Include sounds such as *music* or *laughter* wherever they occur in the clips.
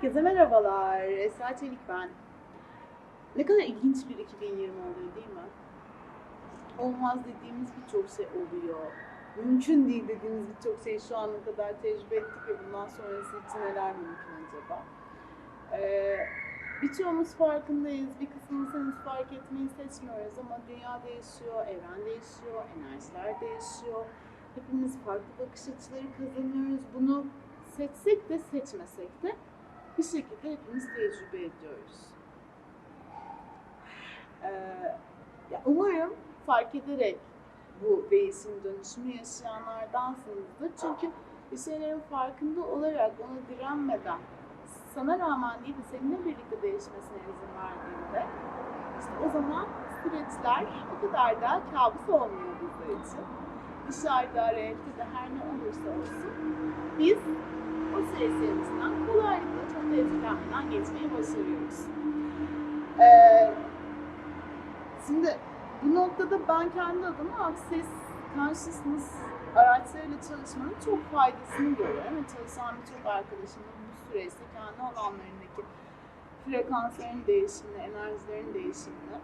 Herkese merhabalar. Esra Çelik ben. Ne kadar ilginç bir 2020 oluyor değil mi? Olmaz dediğimiz birçok şey oluyor. Mümkün değil dediğimiz birçok şeyi şu ana kadar tecrübe ettik ve bundan sonrası için neler mümkün acaba? Ee, birçoğumuz farkındayız. Bir kısmımız henüz fark etmeyi seçmiyoruz ama dünya değişiyor, evren değişiyor, enerjiler değişiyor. Hepimiz farklı bakış açıları kazanıyoruz. Bunu seçsek de seçmesek de bir şekilde hepimiz tecrübe ediyoruz. Ee, ya umarım fark ederek bu değişim dönüşümü yaşayanlardansınızdır. Çünkü bir şeylerin farkında olarak ona direnmeden sana rağmen değil de seninle birlikte değişmesine izin verdiğinde işte o zaman süreçler o kadar da kabus olmuyor bizler için. Dışarıda, realitede her ne olursa olsun biz o süreç içerisinden kolaylıkla da etkilenmeden geçmeyi başarıyoruz. Ee, şimdi bu noktada ben kendi adıma Access Consciousness araçlarıyla çalışmanın çok faydasını görüyorum ve çalışan birçok arkadaşımın bu süreçte kendi alanlarındaki frekansların değişimini, enerjilerin değişimini,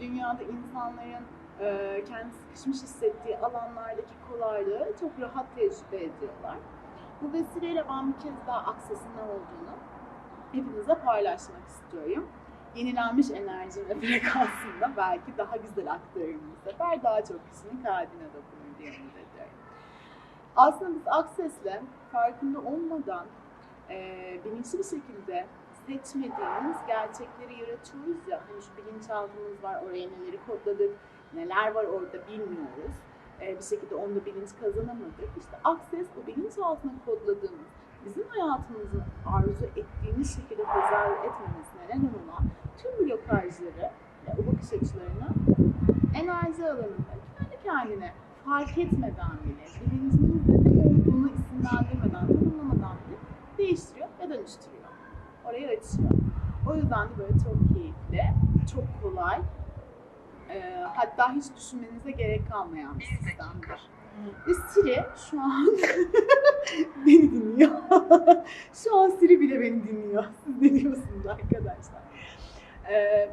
dünyada insanların e, kendi sıkışmış hissettiği alanlardaki kolaylığı çok rahat tecrübe ediyorlar. Bu vesileyle ben bir kez daha Access'in ne olduğunu hepinize paylaşmak istiyorum. Yenilenmiş enerji ve *laughs* frekansında belki daha güzel aktarırım bu sefer daha çok kişinin kalbine dokunur diye umut ediyorum. Aslında biz Access'le farkında olmadan e, bilinçli bir şekilde seçmediğimiz gerçekleri yaratıyoruz ya. Hani şu bilinçaltımız var, oraya neleri kodladık, neler var orada bilmiyoruz. E, bir şekilde onda bilinç kazanamadık. İşte Access o bilinçaltına kodladığımız, bizim hayatımızın arzu ettiğimiz şekilde tezahür etmemesine neden olan tüm blokajları, yani o bakış açılarını enerji alanında kendi kendine fark etmeden bile, bilincimizde ne olduğunu isimlendirmeden, tanımlamadan bile değiştiriyor ve dönüştürüyor. Orayı açıyor. O yüzden de böyle çok keyifli, çok kolay, e, hatta hiç düşünmenize gerek kalmayan bir sistemdir. Ve Siri şu an *laughs* beni dinliyor. *laughs* şu an Siri bile beni dinliyor. *laughs* Siz ne diyorsunuz arkadaşlar? Ee,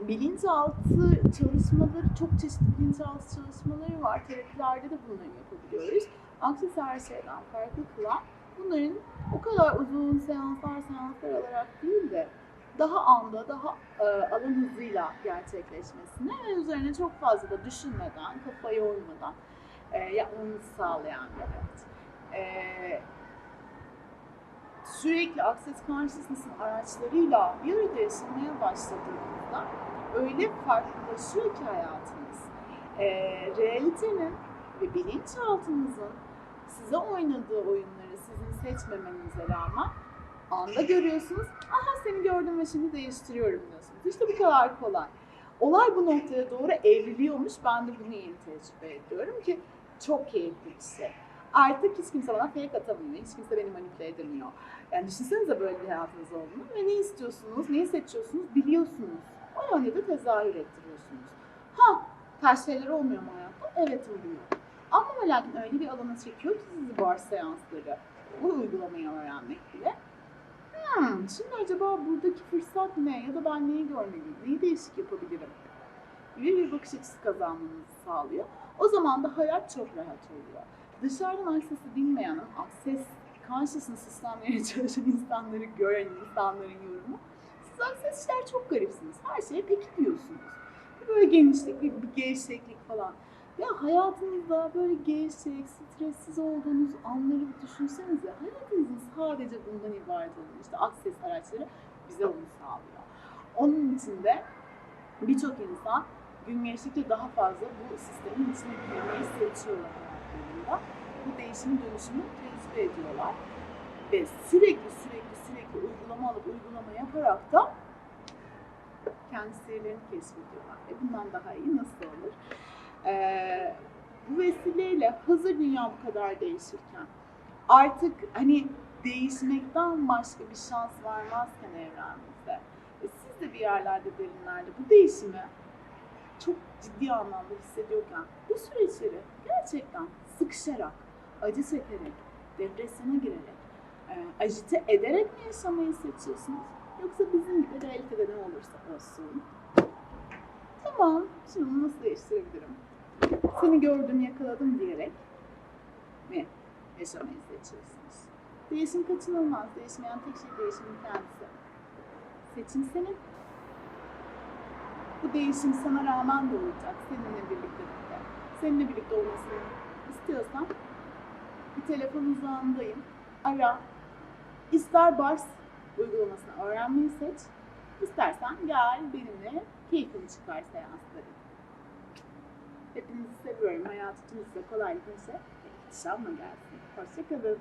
bilinçaltı çalışmaları, çok çeşitli bilinçaltı çalışmaları var. Terapilerde de bunları yapabiliyoruz. Aksis her şeyden farklı kılan bunların o kadar uzun seanslar seanslar alarak değil de daha anda, daha e, alın hızıyla gerçekleşmesine ve üzerine çok fazla da düşünmeden, kafa yormadan e, yapmamızı sağlayan bir araç. E, sürekli Access Consciousness'ın araçlarıyla bir arada yaşamaya başladığımızda öyle farklılaşıyor ki hayatımız. E, realitenin ve bilinçaltınızın size oynadığı oyunları sizin seçmemenize rağmen anda görüyorsunuz. Aha seni gördüm ve şimdi değiştiriyorum diyorsunuz. İşte bu kadar kolay. Olay bu noktaya doğru evriliyormuş. Ben de bunu yeni tecrübe ediyorum ki çok keyifli bir şey. Artık hiç kimse bana fake atamıyor. Hiç kimse beni manipüle edemiyor. Yani düşünsenize böyle bir hayatınız olduğunu ve ne istiyorsunuz, neyi seçiyorsunuz biliyorsunuz. O yönde de tezahür ettiriyorsunuz. Ha, ters şeyler olmuyor mu hayatta? Evet oluyor. Ama ve lakin öyle bir alana çekiyor ki sizi bar seansları, bu uygulamayı öğrenmek bile. Hmm, şimdi acaba buradaki fırsat ne? Ya da ben neyi görmeliyim? Neyi değişik yapabilirim? Gibi bir bakış açısı kazanmanızı sağlıyor. O zaman da hayat çok rahat oluyor. Dışarıdan aksesi bilmeyenin, akses consciousness sistemlerine çalışan insanları gören insanların yorumu. Siz aksesçiler çok garipsiniz. Her şeye peki diyorsunuz. Böyle genişlik, bir, bir gevşeklik falan. Ya hayatınızda böyle gevşek, stressiz olduğunuz anları bir düşünsenize. Hayatınızın sadece bundan ibaret olduğunu, işte akses araçları bize onu sağlıyor. Onun için de birçok insan gün geçtikçe daha fazla bu sistemin içine girmeyi seçiyorlar hayatlarında. Bu değişim dönüşümü tecrübe ediyorlar. Ve sürekli sürekli sürekli uygulama alıp uygulama yaparak da kendi sihirlerini keşfediyorlar. E bundan daha iyi nasıl olur? Ee, bu vesileyle hazır dünya bu kadar değişirken artık hani değişmekten başka bir şans vermezken evrenimizde e siz de bir yerlerde derinlerde bu değişimi çok ciddi anlamda hissediyorken bu süreçleri gerçekten sıkışarak, acı çekerek, depresyona girerek, e, agite ederek mi yaşamayı seçiyorsunuz? Yoksa bizim gibi realitede ne olursa olsun. Tamam, şimdi bunu nasıl değiştirebilirim? Seni gördüm, yakaladım diyerek mi yaşamayı seçiyorsunuz? Değişim kaçınılmaz. Değişmeyen tek şey değişimin kendisi. Seçim senin. Bu değişim sana rağmen de olacak. Seninle birlikte de. Seninle birlikte olmasını istiyorsan bir telefon uzağındayım. Ara. İster Bars uygulamasını öğrenmeyi seç. İstersen gel benimle keyfini çıkar seansları. Hepinizi seviyorum. Hayatınızda kolaylık neşe ve ihtişamla gelsin. Hoşçakalın.